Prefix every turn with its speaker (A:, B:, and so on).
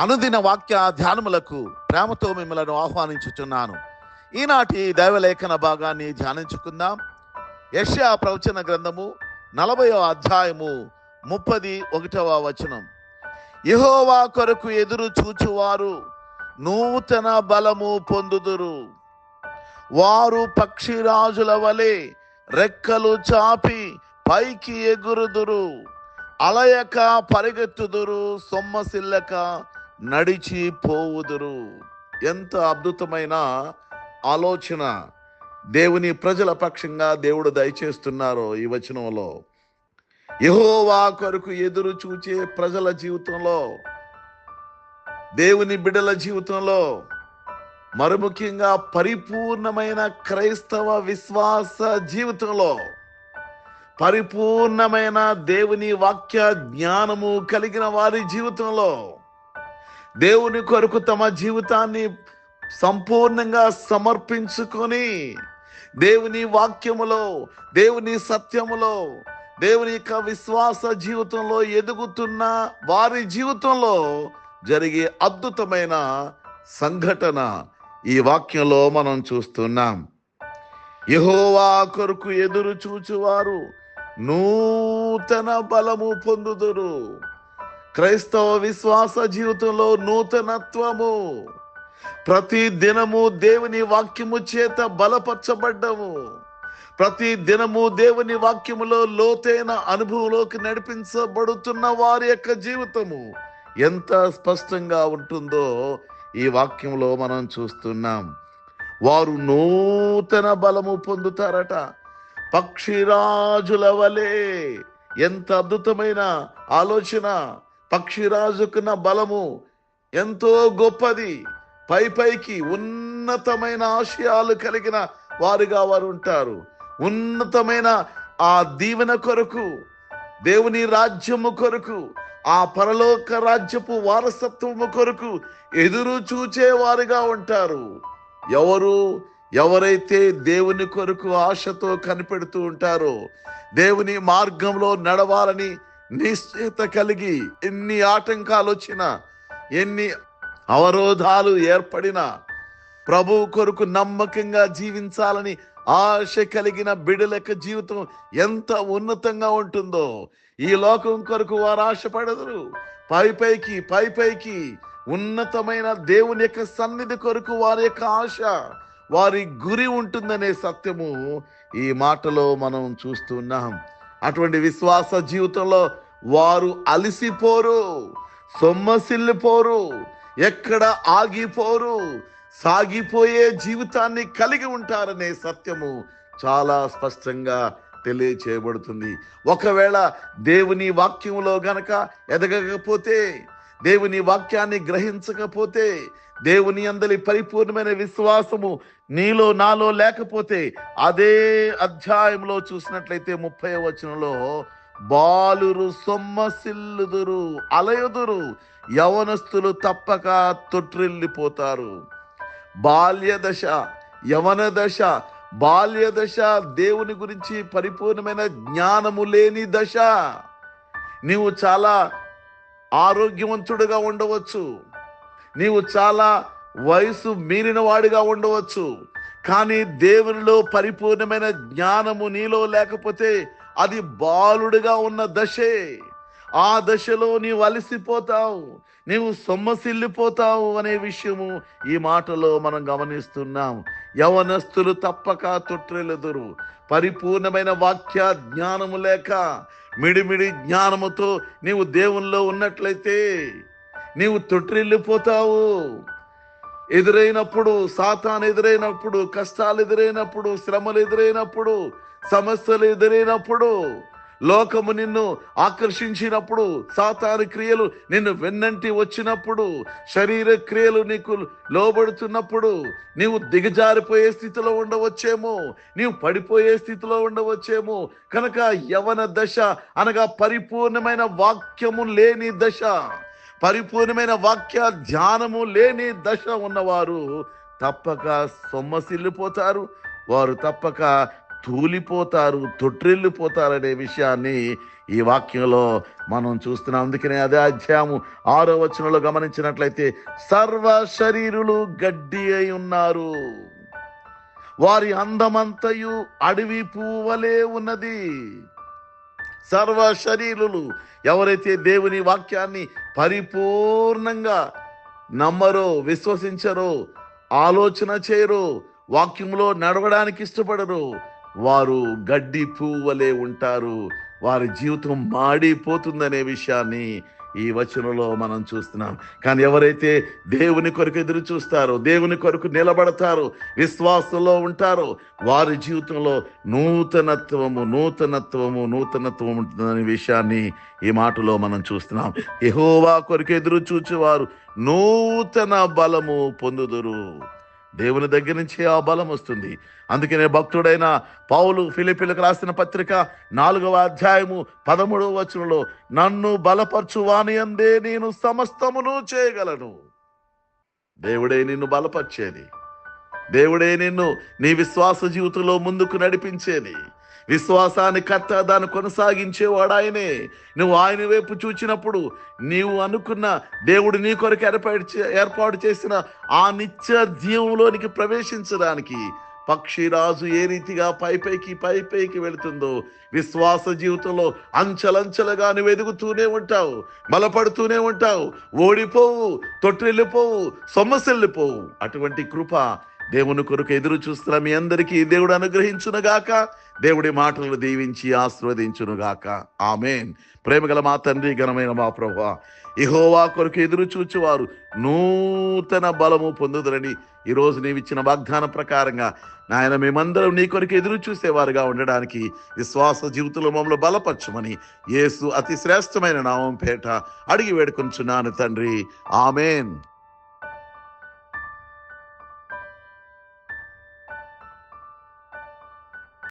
A: అనుదిన వాక్య ధ్యానములకు ప్రేమతో మిమ్మలను ఆహ్వానించుచున్నాను. ఈనాటి దైవలేఖన భాగాన్ని ధ్యానించుకుందాం. యష్యా ప్రవచన గ్రంథము నలభయో అధ్యాయము ముప్పది ఒకటవ వచనం. యహోవా కొరకు ఎదురు చూచువారు నూతన బలము పొందుదురు. వారు పక్షిరాజుల వలె రెక్కలు చాపి పైకి ఎగురుదురు. అలయక పరిగెత్తుదురు సొమ్మసిల్లక నడిచి పోవుదురు. ఎంత అద్భుతమైన ఆలోచన. దేవుని ప్రజల పక్షంగా దేవుడు దయచేస్తున్నారో ఈ వచనంలో. యహోవా కొరకు ఎదురు చూచే ప్రజల జీవితంలో దేవుని బిడల జీవితంలో మరి ముఖ్యంగా పరిపూర్ణమైన క్రైస్తవ విశ్వాస జీవితంలో పరిపూర్ణమైన దేవుని వాక్య జ్ఞానము కలిగిన వారి జీవితంలో దేవుని కొరకు తమ జీవితాన్ని సంపూర్ణంగా సమర్పించుకొని దేవుని వాక్యములో దేవుని సత్యములో దేవుని యొక్క విశ్వాస జీవితంలో ఎదుగుతున్న వారి జీవితంలో జరిగే అద్భుతమైన సంఘటన ఈ వాక్యంలో మనం చూస్తున్నాం. యహోవా కొరకు ఎదురు చూచువారు నూతన బలము పొందుదురు. క్రైస్తవ విశ్వాస జీవితంలో నూతనత్వము. ప్రతి దినము దేవుని వాక్యము చేత బలపరచబడ్డము. ప్రతి దినము దేవుని వాక్యములో లోతైన అనుభవంలోకి నడిపించబడుతున్న వారి యొక్క జీవితము ఎంత స్పష్టంగా ఉంటుందో ఈ వాక్యంలో మనం చూస్తున్నాం. వారు నూతన బలము పొందుతారట. పక్షిరాజుల వలె ఎంత అద్భుతమైన ఆలోచన పక్షిరాజుకున్న బలము ఎంతో గొప్పది. పై పైకి ఉన్నతమైన ఆశయాలు కలిగిన వారుగా వారు ఉంటారు. ఉన్నతమైన ఆ దీవెన కొరకు దేవుని రాజ్యము కొరకు ఆ పరలోక రాజ్యపు వారసత్వము కొరకు ఎదురు చూచేవారుగా ఉంటారు. ఎవరు ఎవరైతే దేవుని కొరకు ఆశతో కనిపెడుతూ ఉంటారో దేవుని మార్గంలో నడవాలని నిశ్చిత కలిగి ఎన్ని ఆటంకాలు వచ్చినా ఎన్ని అవరోధాలు ఏర్పడినా ప్రభు కొరకు నమ్మకంగా జీవించాలని ఆశ కలిగిన బిడలక జీవితం ఎంత ఉన్నతంగా ఉంటుందో ఈ లోకం కొరకు వారు ఆశపడదురు. పై పైకి పై పైకి ఉన్నతమైన దేవుని యొక్క సన్నిధి కొరకు వారి యొక్క ఆశ వారి గురి ఉంటుందనే సత్యము ఈ మాటలో మనం చూస్తున్నాం అటువంటి విశ్వాస జీవితంలో వారు అలసిపోరు సొమ్మసిల్లిపోరు ఎక్కడ ఆగిపోరు సాగిపోయే జీవితాన్ని కలిగి ఉంటారనే సత్యము చాలా స్పష్టంగా తెలియచేయబడుతుంది. ఒకవేళ దేవుని వాక్యంలో గనక ఎదగకపోతే దేవుని వాక్యాన్ని గ్రహించకపోతే దేవుని అందలి పరిపూర్ణమైన విశ్వాసము నీలో నాలో లేకపోతే అదే అధ్యాయంలో చూసినట్లయితే ముప్పై వచనంలో బాలురు సొమ్మసిల్లుదురు అలయుదురు యవనస్తులు తప్పక తొట్రిల్లిపోతారు. బాల్య దశ యవన దశ బాల్య దశ దేవుని గురించి పరిపూర్ణమైన జ్ఞానము లేని దశ. నీవు చాలా ఆరోగ్యవంతుడుగా ఉండవచ్చు. నీవు చాలా వయసు మీరిన వాడిగా ఉండవచ్చు. కానీ దేవునిలో పరిపూర్ణమైన జ్ఞానము నీలో లేకపోతే అది బాలుడుగా ఉన్న దశే. ఆ దశలో నీవు అలసిపోతావు. నీవు సొమ్మసిల్లిపోతావు అనే విషయము ఈ మాటలో మనం గమనిస్తున్నాం. యవనస్తులు తప్పక తొట్టిల్లుదురు పరిపూర్ణమైన వాక్య జ్ఞానము లేక మిడిమిడి జ్ఞానముతో నీవు దేవునిలో ఉన్నట్లయితే నీవు తొట్టిల్లిపోతావు. ఎదురైనప్పుడు సాతాన్ ఎదురైనప్పుడు కష్టాలు ఎదురైనప్పుడు శ్రమలు ఎదురైనప్పుడు సమస్యలు ఎదురైనప్పుడు లోకము నిన్ను ఆకర్షించినప్పుడు సాతాను క్రియలు నిన్ను వెన్నంటి వచ్చినప్పుడు శరీర క్రియలు నీకు లోబడుతున్నప్పుడు నీవు దిగజారిపోయే స్థితిలో ఉండవచ్చేమో నీవు పడిపోయే స్థితిలో ఉండవచ్చేమో కనుక యవన దశ అనగా పరిపూర్ణమైన వాక్యము లేని దశ. పరిపూర్ణమైన వాక్య ధ్యానము లేని దశ ఉన్నవారు తప్పక సొమ్మసిల్లిపోతారు. వారు తప్పక తూలిపోతారు తొట్టిల్లిపోతారనే విషయాన్ని ఈ వాక్యంలో మనం చూస్తున్నాం. అందుకనే అదే అధ్యాయము ఆరో వచనంలో గమనించినట్లయితే సర్వ శరీరులు గడ్డి అయి ఉన్నారు. వారి అందమంతయు అడవి పువ్వలే ఉన్నది. సర్వ శరీరులు ఎవరైతే దేవుని వాక్యాన్ని పరిపూర్ణంగా నమ్మరో విశ్వసించరో ఆలోచన చేయరో వాక్యంలో నడవడానికి ఇష్టపడరు వారు గడ్డి పువ్వులే ఉంటారు. వారి జీవితం మాడిపోతుందనే విషయాన్ని ఈ వచనంలో మనం చూస్తున్నాం. కానీ ఎవరైతే దేవుని కొరకు ఎదురు చూస్తారో దేవుని కొరకు నిలబడతారో విశ్వాసంలో ఉంటారో వారి జీవితంలో నూతనత్వము నూతనత్వము నూతనత్వం ఉంటుందనే విషయాన్ని ఈ మాటలో మనం చూస్తున్నాం. ఎహోవా కొరకు ఎదురు చూచేవారు నూతన బలము పొందుదురు. దేవుని దగ్గర నుంచి ఆ బలం వస్తుంది. అందుకనే భక్తుడైన పౌలు ఫిలిపిలకు రాసిన పత్రిక నాలుగవ అధ్యాయము పదమూడవ వచనంలో నన్ను బలపరచు వాని అందే నేను సమస్తమును చేయగలను. దేవుడే నిన్ను బలపరిచేది. దేవుడే నిన్ను నీ విశ్వాస జీవితంలో ముందుకు నడిపించేది. విశ్వాసాన్ని కర్త దాన్ని కొనసాగించేవాడు ఆయనే. నువ్వు ఆయన వైపు చూచినప్పుడు నీవు అనుకున్న దేవుడు నీ కొరకు ఏర్పాటు చే- ఏర్పాటు చేసిన ఆ నిత్య జీవంలోనికి ప్రవేశించడానికి పక్షిరాజు ఏ రీతిగా పై పైకి పై పైకి వెళుతుందో విశ్వాస జీవితంలో అంచెలంచెలుగా నువ్వు ఎదుగుతూనే ఉంటావు బలపడుతూనే ఉంటావు. ఓడిపోవు తొట్టిల్లిపోవు సొమ్మసిల్లిపోవు. అటువంటి కృప దేవుని కొరకు ఎదురు చూస్తున్న మీ అందరికీ దేవుడు అనుగ్రహించునుగాక. దేవుడి మాటలను దీవించి ఆశీర్వదించునుగాక. ఆమెన్. ప్రేమగల మా తండ్రి ఘనమైన మా ప్రభు ఇహోవా కొరకు ఎదురు చూచువారు నూతన బలము పొందుదరని ఈరోజు నీవిచ్చిన వాగ్దానం ప్రకారంగా నాయన మేమందరం నీ కొరకు ఎదురు చూసేవారుగా ఉండడానికి విశ్వాస జీవితంలో మమ్మల్ని బలపరచమని యేసు అతి శ్రేష్టమైన నామం పేట అడిగి వేడుకొంచున్నాను తండ్రి. ఆమెన్.